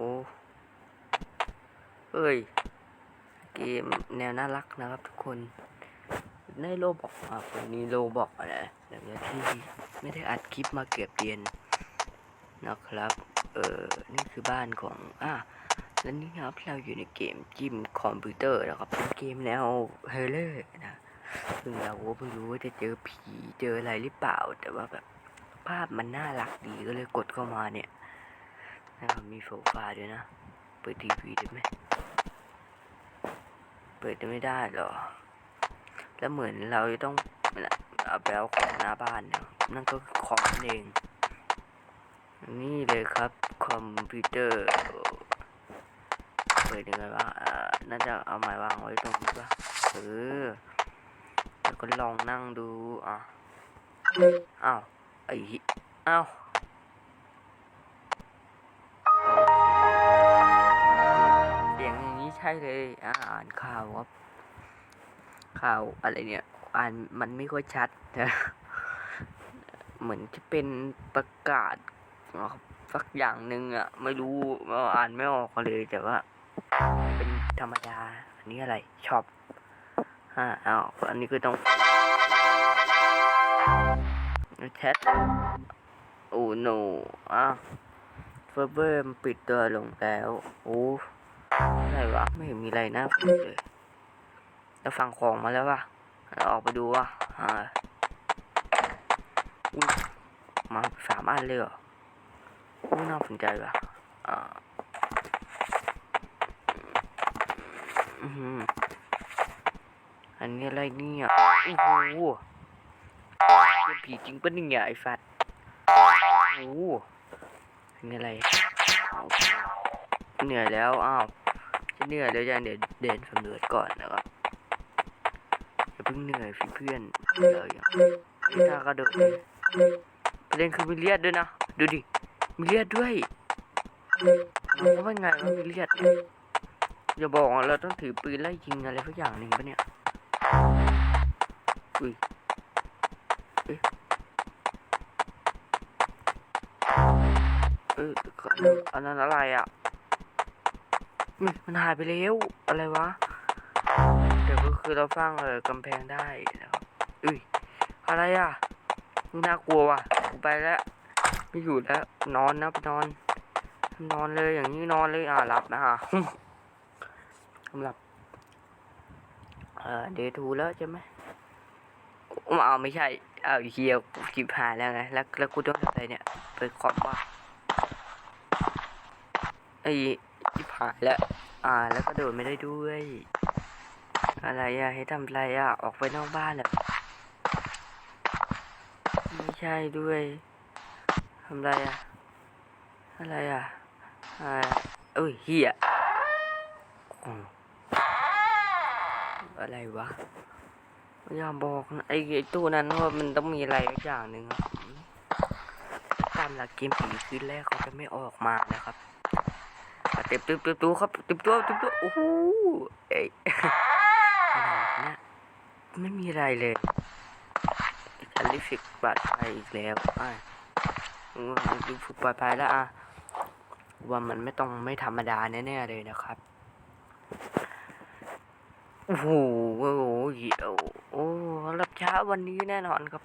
อ้เอ้ย เกมแนวน่ารักนะครับทุกคนในโลบอกครับวันนี้โลบอกอะไรหลังจากที่ไม่ได้อัดคลิปมาเกือบเดือนนะครับ เออนี่คือบ้านของ อะแล้วนี่ครับเราอยู่ในเกมจิมคอมพิวเตอร์นะครับเป็นเกมแนวเฮเรอร์นะซึ่งเราก็ไม่รู้ว่าจะเจอผีเจออะไรหรือเปล่า แต่ว่าแบบภาพมันน่ารักดีก็เลยกดเข้ามาเนี่ย นะครับมีโซฟาด้วยนะ เปิดทีวีได้ไหม เปิดไม่ได้หรอ แล้วเหมือนเราจะต้องเอาไปเอาของหน้าบ้านเนี่ยนั่นก็คือของนั่นเอง นี่เลยครับคอมพิวเตอร์ เปิดยังไงวะน่าจะเอาไม้วางไว้ตรงนี้ปะเออแล้วก็ลองนั่งดูอะอ้าวไอ้อ้าว ช่เลยอ่านข่าวครับ ข่าวอะไรเนี่ย อ่านมันไม่ค่อยชัดนะเหมือนจะเป็นประกาศสักอย่างหนึ่งอะ ไม่รู้อ่านไม่ออกเลยแต่ว่า เป็นธรรมดา อันนี้อะไรช็อปอ่าเอาอันนี้คือต้องแชทโอ้โนอะเฟอร์เบอร์ปิดตัวลงแล้ว โอ้ อะไรวะ ไม่เห็นมีอะไรน่าพูดเลยแล้วฟังของมาแล้ววะเราออกไปดูวะอ่าอุ้ยมาสามอันเลยเหรออู้น่าสนใจวะอ่าอืมอันนี้อะไรเนี่ยโอ้โหเป็นผีจริงปะเนี่ยไอ้ฟัดโอ้โหอันนี้อะไร เหนื่อยแล้ว อ้าวจะเหนื่อยแล้วยังเดี๋ยวเดินสำรวจก่อนนะครับอย่าเพิ่งเหนื่อยเพื่อนๆเราอย่างไม่กล้ากระโดดเลยประเด็นคือมีเลือดด้วยนะ ดูดิ มีเลือดด้วยมันว่าไงว่ามีเลือดเนี่ยอย่าบอกเราต้องถือปืนไล่ยิงอะไรสักอย่างหนึ่งปะเนี่ย อุ้ยเอ๊ะเอออันนั้นอะไรอะ มันหายไปแล้ว อะไรวะ เดี๋ยวก็คือเราสร้างเออกำแพงได้นะครับอุ้ย อะไรอะนี่น่ากลัวว่ะกูไปแล้วไม่อยู่แล้ว นอนนะไปนอน นอนเลยอย่างนี้นอนเลยอ่าหลับนะฮะสำหรับเอ่อเดทูแล้วใช่ไหมมาเอาไม่ใช่ เอาเฮียจิบหายแล้วไงแล้วแล้วกูต้องทำอะไรเนี่ย ไปคอมว่าไอ้ หายแล้ว อ่า แล้วก็โดดไม่ได้ด้วย อะไรอะให้ทำอะไรอะออกไปนอกบ้านเหรอไม่ใช่ด้วยทำอะไรอะอะไรอะอ่าเอ้ยเฮียอะไรวะอย่าบอกนะไอ้ไอ้ตู้นั้นว่ามันต้องมีอะไรอย่างหนึ่งครับตามหลักเกมผีคืนแรกเขาจะไม่ออกมานะครับ ต็มเต็มเต็มตัวครับเต็มตัวเต็มตัวโอ้โหเอ้ยอะไรนะไม่มีอะไรเลยอันลิฟิกบาดไปอีกแล้วอะอืมดูฝึกปลอดภัยแล้วอะว่ามันไม่ต้องไม่ธรรมดาแน่ๆเลยนะครับโอ้โหโอ้โหเหี้ยวโอ้รับช้าวันนี้แน่นอนครับ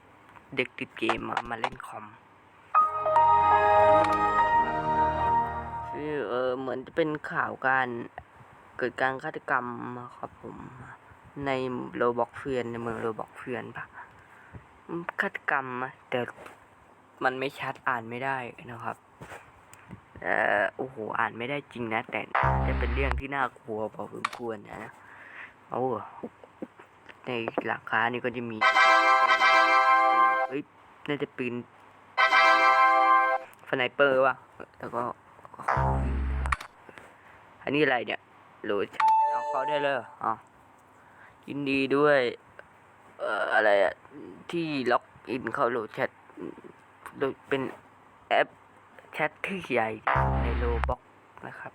เด็กติดเกมมามาเล่นคอม คือเออเหมือนจะเป็นข่าวการเกิดการฆาตกรรมครับผม ในโรบอกเฟียนในเมืองโรบอกเฟียนปะฆาตกรรมอะแต่มันไม่ชัดอ่านไม่ได้นะครับเอ่อโอ้โหอ่านไม่ได้จริงนะ แต่จะเป็นเรื่องที่น่ากลัวพอสมควรนะโอ้ในหลังค้านี่ก็จะมีเฮ้ยน่าจะปืนสไนเปอร์ว่ะแล้วก็ อันนี้อะไรเนี่ยโหลดเอาเข้าได้เลยอ๋อยินดีด้วยเอ่ออะไรอะที่ล็อกอินเข้าโหลดแชทโดยเป็นแอปแชทที่ใหญ่ในโลบ็อกนะครับ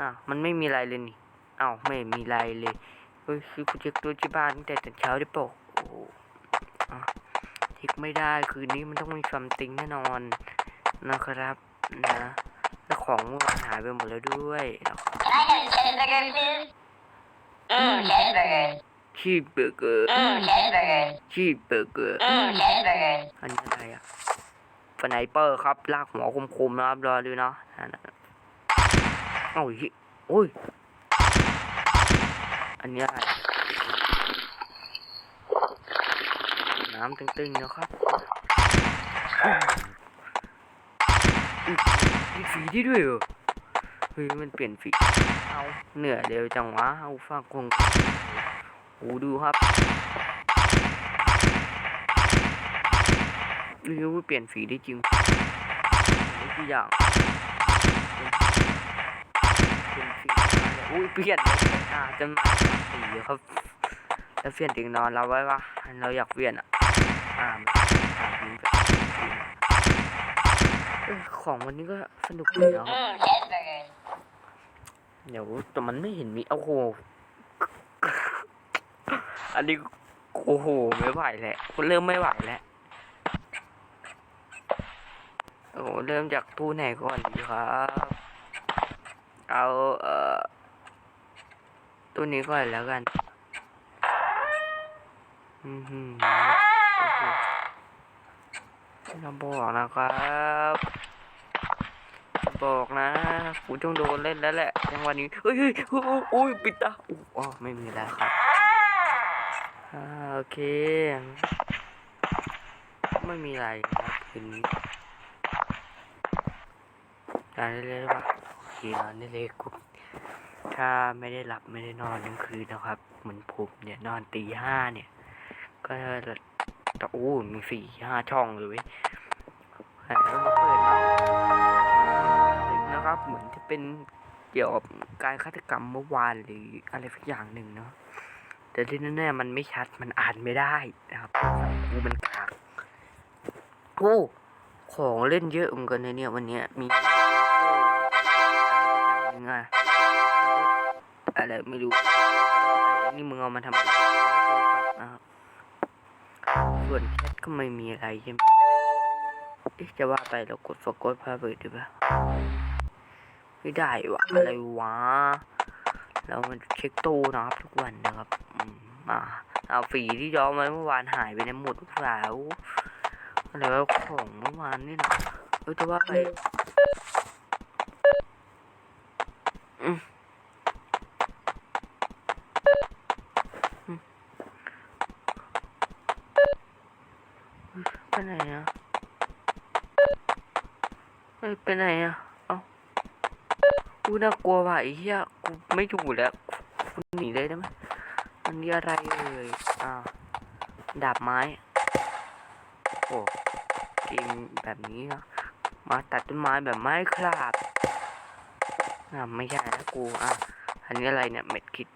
อะมันไม่มีอะไรเลยนี่อ้าวไม่มีไรเลยเฮ้ยคือกูเช็คตัวที่บ้านตั้งแต่ตอนเช้าได้ปะโอ้อะเช็คไม่ได้คืนนี้มันต้องมีซัมติงแน่นอนนะครับ นะแล้วขของเมื่อวานหายไปหมดแล้วด้วยนะครับ Can I get a cheeseburger, please? Mmm, cheeseburger. ชีสเบอร์เกอร์ Mmm, cheeseburger. ชีสเบอร์เกอร์ Mmm, cheeseburger. อันนี้อะไรอะสไนเปอร์ครับ ลากหัวคมๆนะครับรอดูเนาะนั่นน่ะโอ้ยโอ้ย อันนี้อะไร น้ำตึงๆนะครับอุ๊ย มีสีที่ด้วยเหรอเฮ้ยมันเปลี่ยนสีเอาเหนื่อยเร็วจังวะเอาฝากคงโอ้ดูครับไม่รู้ว่าเปลี่ยนสีได้จริงนี่คืออย่างเป็นสีอะไรอุ้ยเปลี่ยนอ่าจะมาสีครับแล้วเปลี่ยนติงนอนเราไว้ปะเราอยากเปลี่ยนอะอ่าอ่ามันเป็นสีเออ ของวันนี้ก็สนุกดีนะครับ Mmm, cheeseburger. เดี๋ยวแต่มันไม่เห็นมีโอ้โหอันนี้โอ้โหไม่ไหวแล้วเริ่มไม่ไหวแล้วโอ้โหเริ่มจากตู้ไหนก่อนดีครับ เอาเอ่อตู้นี้ก่อนแล้วกันอือหือโอ้โหเราบอกนะครับ บอกนะกูต้องโดนเล่นแล้วแหละจังหวะนี้เฮ้ยเฮ้ยโอ้ยโอ้ยปิดตาอุ๊ยอ๋อไม่มีแล้วครับอโอเค ไม่มีอะไรครับคืนนี้นอนได้เลยปะโอเคนอนได้เลยกูถ้าไม่ได้หลับไม่ได้นอนทั้งคืนนะครับ เหมือนผมเนี่ยนอนตีห้าเนี่ย ก็จะโอ้มีสี่ห้าช่องเลยเว้ยหันแล้วมาเปิดมา นะครับ เหมือนจะเป็นเกี่ยวกับการฆาตกรรมเมื่อวานหรืออะไรสักอย่างหนึ่งเนาะแต่ที่แน่ๆมันไม่ชัดมันอ่านไม่ได้นะครับกูมันกากโอ้ของเล่นเยอะเหมือนกันเลยเนี่ยวันเนี้ยมีอะไรสักอย่านอะไรไม่รู้ไอ้นี่มึงเอามาทำอะไรนะครับส่วนแชทก็ไม่มีอะไรใช่ไหมเอ๊ะจะว่าไปเรากดโฟกัสภาพเปิดดีป่ะ ไม่ได้วะอะไรวะ เรามันเช็คตู้นะครับทุกวันนะครับอืมมาเอาฝีที่ย้อมไว้เมื่อวานหายไปในหมดหรือเปล่าอะไรวะของเมื่อวานนี่นะเออจะว่าไปอืมอืมไปไหนอะเฮ้ยไปไหนอะเอ้า กูน่ากลัวว่ะไอ้เหี้ยกูไม่อยู่แล้วกูหนีเลยได้ไหมมันนี่อะไรเอ่ยอ่าดาบไม้ โอ้เกมแบบนี้นะมาตัดต้นไม้แบบไม้คราบอ่าไม่ใช่นะกูอะอันนี้อะไรเนี่ยเม็ดคิด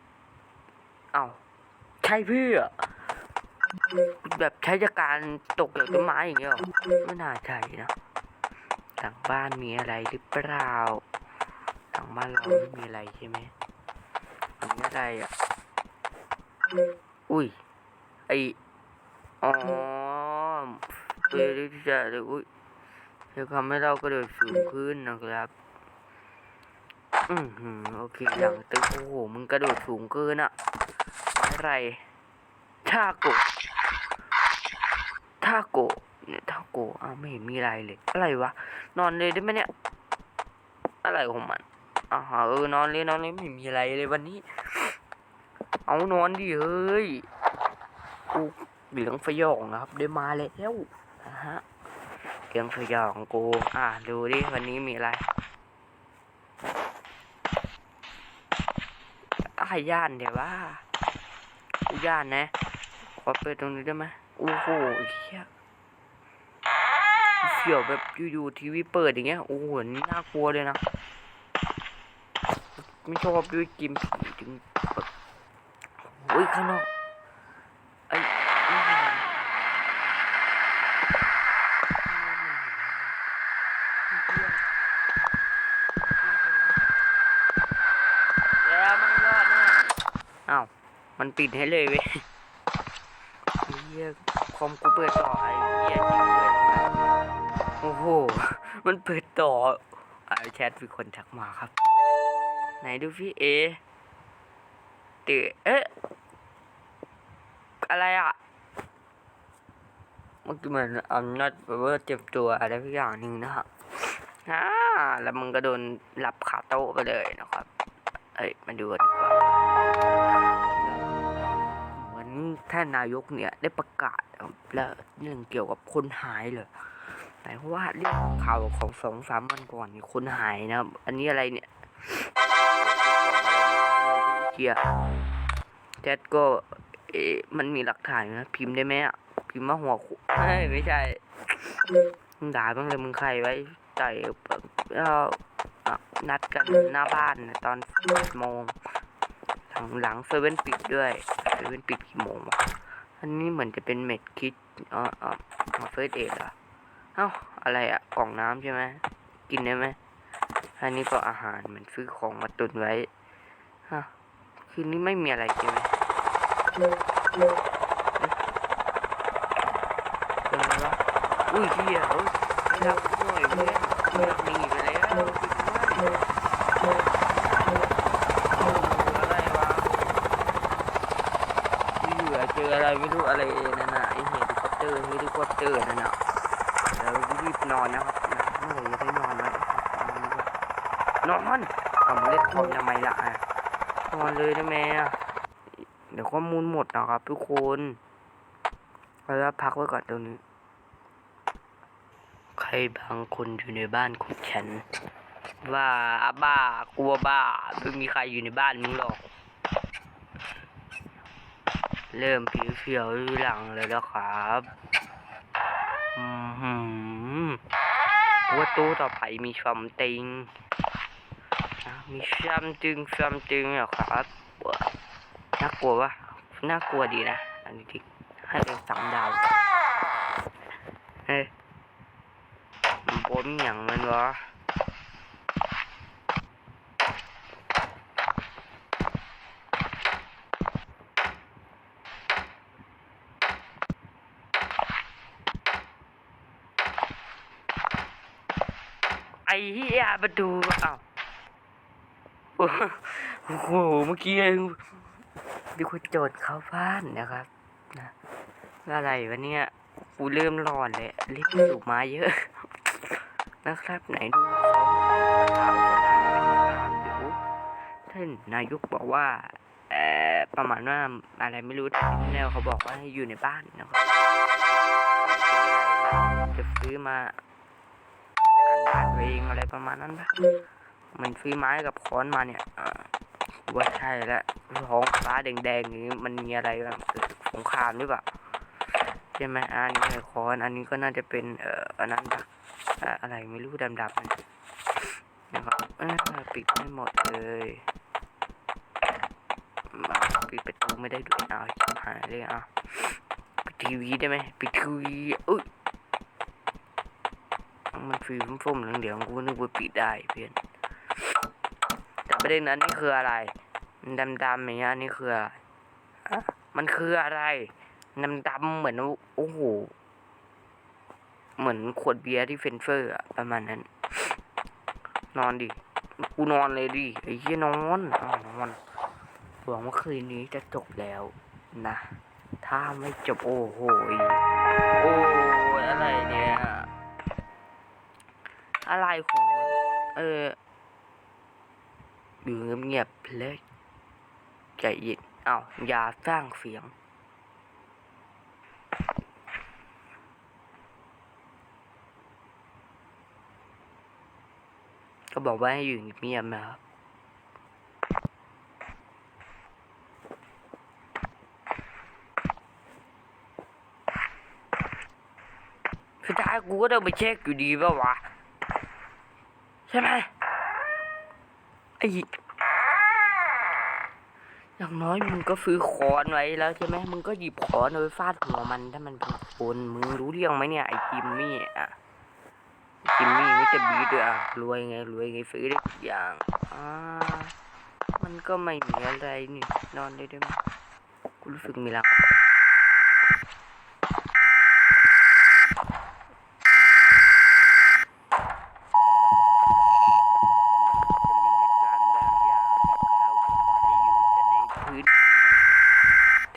เอ้าใช่เพื่อ แบบใช้จากการตกจากต้นไม้อย่างเงี้ยหรอไม่น่าใช่นะหลังบ้านมีอะไรหรือเปล่า งบ้านเราไม่มีอะไรใช่ไหมอันนี้อะไรอะ อุ้ย ไออ๋อเพื่อที่จะเดี๋ยอุ้ยจะทำให้เรากระโดดสูงขึ้นนะครับ อืมหืมโอเคอย่างตึงโอ้โห มึงกระโดดสูงเกินอะ อะไรท่าโกท่าโกเนี่ยท่าโกอ้าวไม่เห็นมีอะไรเลย อะไรวะ นอนเลยได้ไหมเนี่ย อะไรของมัน อ่าเออนอนเลยนอนเลยไม่มีอะไรเลยวันนี้ เอานอนดิเฮ้ยกูเหลืองฟยองนะครับ ได้มาแล้วนะฮะเหลืองฟยองกูอ่าดูดิวันนี้มีอะไรอาย่านเดี๋ยวว่ากูย่านนะขอเปิดตรงนี้ได้ไหมโอ้โหเฮียเสียวแบบอยู่ๆทีวีเปิดอย่างเงี้ยโอ้โหนี่น่ากลัวเลยนะ ไม่ชอบด้วยกิมผีถึงแบบโอ้ยข้างนอกไอ้นี่มันแล้วมันรอดแน่อ้าวมันปิดให้เลยเว้ยไอ้เหี้ยคอมกูเปิดต่อไอ้เหี้ยจริงเลยโอ้โห มันเปิดต่ออ่าแชทมีคนทักมาครับ ไหนดูพี่เอตือเอ๊ะอะไรอะเมื่อกี้เหมือนอำนาจแบบว่าเจ็บตัวอะไรสักอย่างหนึ่งนะฮะอ่าแล้วมึงก็โดนหลับขาโต๊ะไปเลยนะครับ เอ้ยมาดูกันดีกว่าเหมือนท่านนายกเนี่ยได้ประกาศแล้วเรื่องเกี่ยวกับคนหายเลยไหนเพราะว่าเรื่องข่าวของสองสามวันก่อนคนหายนะครับ อันนี้อะไรเนี่ย เกียแจ็ดก็เอ๊ะมันมีหลักฐานนะ พิมพ์ได้ไหมอะ พิมพ์มาหัวคุเฮ้ยไม่ใช่มึงด่าบ้างเลยมึงใครไว้ต่อยแล้วอะนัดกันหน้าบ้านนะตอนโมง หลังหลังเซเว่นปิดด้วยเซเว่นปิดกี่โมงวะอันนี้เหมือนจะเป็นเม็ดคิดอ๋ออ๋อเฟิร์สเอดเหรอเอ้าอะไรอะกล่องน้ำใช่ไหมกินได้ไหมอันนี้ก็อาหารเหมือนซื้อของมาตุนไว้ฮะ คืนนี้ไม่มีอะไรใช่ไหมเออวะอุ้ยเหี้ยเอ้ยรับหน่อยเพื่อนเพื่อนหนีไปแล้วอะไรวะอยู่เจออะไรไม่รู้อะไรนั่นน่ะไอเฮลิคอปเตอร์เฮลิคอปเตอร์นั่นน่ะแล้วรีบนอนนะครับเมื่อไหร่จะได้นอนวะนอนเอามาเล่นคอมทำไมล่ะ นอนเลยได้ไหมอะเดี๋ยวข้อมูลหมดนะครับทุกคนเราจะพักไว้ก่อนตรงนี้ ใครบางคนอยู่ในบ้านของฉัน ว่าอาบ้ากลัวบ้าไม่มีใครอยู่ในบ้านมึงหรอก เริ่มผิวเขียวอยู่หลังเลยแล้วครับอืมหืมว่าตู้ต่อไปมีชัมติง มีชัมติงชัมติงเหรอครับน่ากลัววะน่ากลัวดีนะ อันนี้ที่ให้เป็นสามดาว เฮ้ยมันบนอย่างมันวะไอ้เหี้ยประตูอ้าว โอ้โห เมื่อกี้ดูคนโจรเข้าบ้านนะครับ นะอะไรวะเนี่ยกูเริ่มร้อนเลยรีบสูบมาเยอะ นะครับ ไหนดูของเดี๋ยวท่านนายกบอกว่าเอ่อประมาณว่าอะไรไม่รู้แนวเขาบอกว่าให้อยู่ในบ้านนะครับจะซื้อมากันบ้านตัวเองอะไรประมาณนั้นปะ มันซื้อไม้กับค้อนมาเนี่ยว่าใช่แล้วท้องฟ้าแดงๆอย่างนี้มันมีอะไรบ้างสงครามหรือเปล่าใช่ไหมอันนี้ไอคอนอันนี้ก็น่าจะเป็นเอ่ออันนั้นปะอะไรไม่รู้ดำๆนั่นะครับปิดไม่หมดเลยมาปิดประตูไม่ได้ด้วยอ้าวชิบหายเลยอะปิดทีวีได้ไหมปิดทีวีอุ้ยมันฟีฟุ้มๆเหลืองๆกูนึกว่าปิดได้เพื่อน ประเด็นอันนี้คืออะไรดำๆอย่างเงี้ยนนี้คืออะไรมันคืออะไรดำๆเหมือนโอ้โหเหมือนขวดเบียร์ที่เฟนเฟอร์อะประมาณนั้น นอนดิกูนอนเลยดิไอ้เหี้ยนอนอนอนหวังว่าคืนนี้จะจบแล้วนะ ถ้าไม่จบโอ้โหโอ้อะไรเนี่ยอะไรของเออ อยู่เงียบๆเลยใจเย็นอ้าวอย่าสร้างเสียง ก็บอกว่าให้อยู่เงียบๆนะครับสุดท้ายกูก็ต้องไปเช็คอยู่ดีป่าวะ ใช่ไหม ไออย่างน้อยมึงก็ซื้อคอนไว้แล้วใช่ไหมมึงก็หยิบคอนเอาไปฟาดหัวมันถ้ามันเป็นคนมึงรู้เรื่องไหมเนี่ยไอจิมมี่อะจิมมี่ไม่จะบีด้วยอะรวยไงรวยไงซื้อได้ทุกอย่างอ่ามันก็ไม่มีอะไรนี่นอนได้ด้วยมั้ยกูรู้สึกมีแรง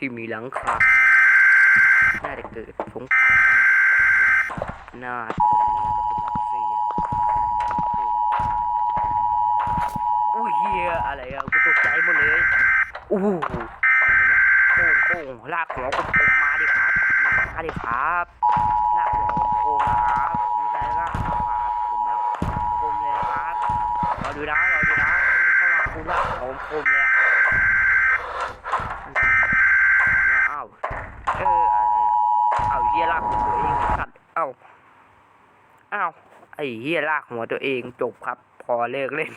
ที่มีหลังคาน่าจะเกิดสงน่าอุ้เฮียอะไรอะกูตกใจหมดเลยอู้โป่งโป่งลากหัวกลมมาดิครับมาดิครับลากหัวโป่งๆนะครับมีอะไรบ้างครับเห็นแล้วกลมเลยครับรอดูนะรอดูนะเข้ามากูลากหัวกลมๆเลยอะเนี่ยอ้าวเอออะไรอะอ้าว เฮียลากหัวตัวเองสัตว์อ้าเอ้าไอ้เฮียลากหัวตัวเองจบครับ พอเลิกเล่น